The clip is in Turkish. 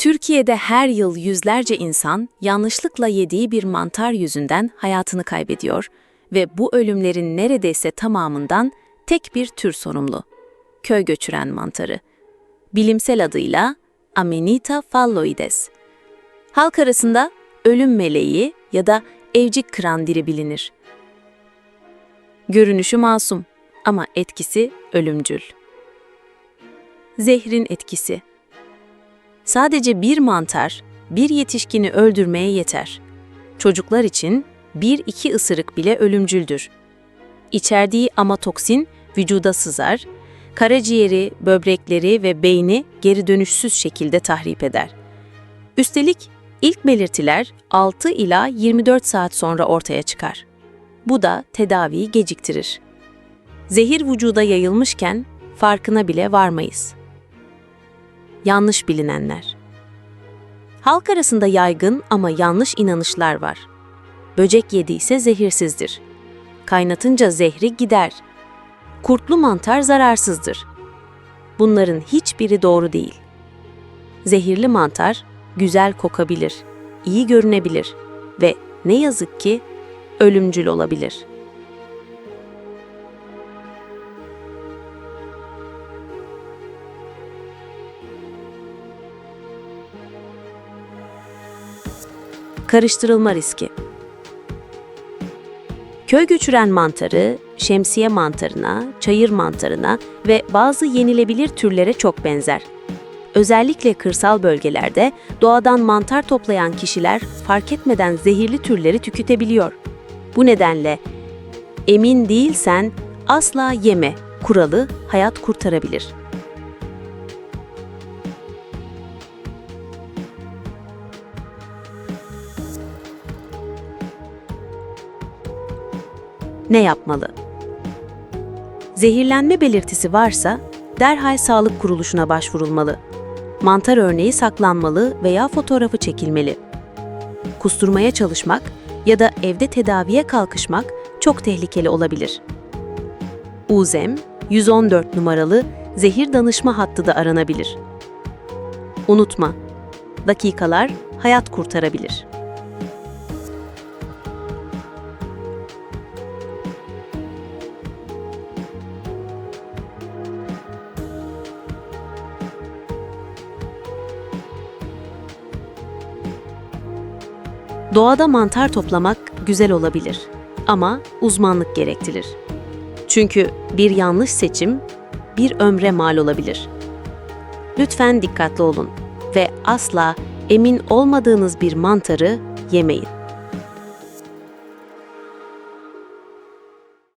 Türkiye'de her yıl yüzlerce insan yanlışlıkla yediği bir mantar yüzünden hayatını kaybediyor ve bu ölümlerin neredeyse tamamından tek bir tür sorumlu. Köy göçüren mantarı. Bilimsel adıyla Amanita phalloides. Halk arasında ölüm meleği ya da evcik kırandiri bilinir. Görünüşü masum ama etkisi ölümcül. Zehrin etkisi Sadece bir mantar, bir yetişkini öldürmeye yeter. Çocuklar için bir iki ısırık bile ölümcüldür. İçerdiği amatoksin vücuda sızar, karaciğeri, böbrekleri ve beyni geri dönüşsüz şekilde tahrip eder. Üstelik ilk belirtiler 6 ila 24 saat sonra ortaya çıkar. Bu da tedaviyi geciktirir. Zehir vücuda yayılmışken farkına bile varmayız yanlış bilinenler. Halk arasında yaygın ama yanlış inanışlar var. Böcek yediyse zehirsizdir. Kaynatınca zehri gider. Kurtlu mantar zararsızdır. Bunların hiçbiri doğru değil. Zehirli mantar güzel kokabilir, iyi görünebilir ve ne yazık ki ölümcül olabilir.'' Karıştırılma riski. Köy göçüren mantarı, şemsiye mantarına, çayır mantarına ve bazı yenilebilir türlere çok benzer. Özellikle kırsal bölgelerde doğadan mantar toplayan kişiler fark etmeden zehirli türleri tüketebiliyor. Bu nedenle emin değilsen asla yeme kuralı hayat kurtarabilir. Ne yapmalı? Zehirlenme belirtisi varsa derhal sağlık kuruluşuna başvurulmalı. Mantar örneği saklanmalı veya fotoğrafı çekilmeli. Kusturmaya çalışmak ya da evde tedaviye kalkışmak çok tehlikeli olabilir. UZEM 114 numaralı zehir danışma hattı da aranabilir. Unutma, dakikalar hayat kurtarabilir. Doğada mantar toplamak güzel olabilir ama uzmanlık gerektirir. Çünkü bir yanlış seçim bir ömre mal olabilir. Lütfen dikkatli olun ve asla emin olmadığınız bir mantarı yemeyin.